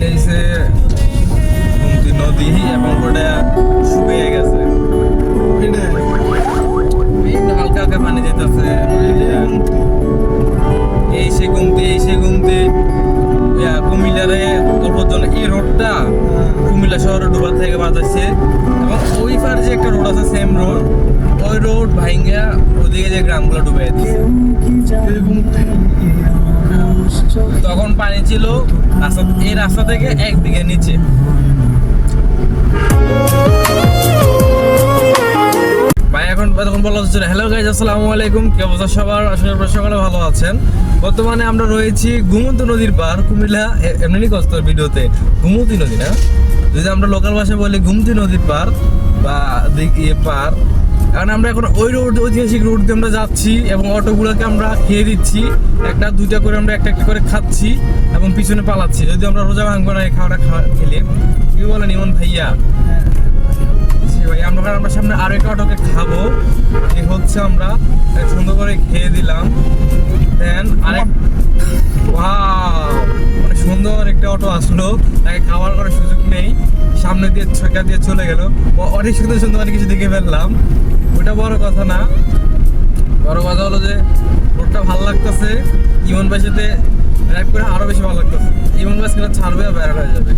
এটা হচ্ছে গুমতি নদী এবং ওটা শুকিয়ে গেছে। হালকা হালকা পানি যেতেছে এই সে গুমতি এই সে গুমতি। কুমিল্লারে অল্পজন এই রোডটা কুমিল্লা শহরে ডুবার থেকে বাজাচ্ছে এবং ওই পার যে একটা রোড আছে সেম রোড ওই রোড ভাইঙ্গা ওদিকে যে গ্রামগুলো ডুবে যাচ্ছে তখন পানি ছিল রাস্তা এই রাস্তা থেকে এক দিকে নিচে। ভাই, এখন তখন বলা হচ্ছে হ্যালো গাইজ আসসালামু আলাইকুম। কি অবস্থা সবার? করি সকলে ভালো আছেন। বর্তমানে আমরা রয়েছি গুমতি নদীর পার, কুমিল্লা এমনি কষ্ট ভিডিওতে। গুমতি নদী না? যদি আমরা লোকাল ভাষায় বলি গুমতি নদীর পার বা দিক ইয়ে পার কারণ আমরা এখন ওই রোড, ঐতিহাসিক রোড দিয়ে আমরা যাচ্ছি এবং অটোগুলোকে আমরা খেয়ে দিচ্ছি। একটা, দুইটা করে আমরা একটা একটা করে খাচ্ছি এবং পিছনে পালাচ্ছি। যদি আমরা রোজা ভাঙবো না, এই খাওয়াটা খাওয়া খেলে। কি বলেন ইমন ভাইয়া? ভাই, আমরা আমরা সামনে আরও একটা অটোকে খাব। এই হচ্ছে আমরা সুন্দর করে খেয়ে দিলাম। দেন আরেক মানে সুন্দর একটা অটো আসলো। তাকে খাওয়ার করার সুযোগ নেই। সামনে দিয়ে ছকা দিয়ে চলে গেল। অনেক সুন্দর সুন্দর অনেক কিছু দেখে ফেললাম। ওটা বড় কথা না। বড় কথা হলো যে, রোডটা ভালো লাগতেছে, ইমন সাথে ড্রাইভ করে আরও বেশি ভালো লাগতেছে। ইমন ভাই ছাড়বে আর হয়ে যাবে।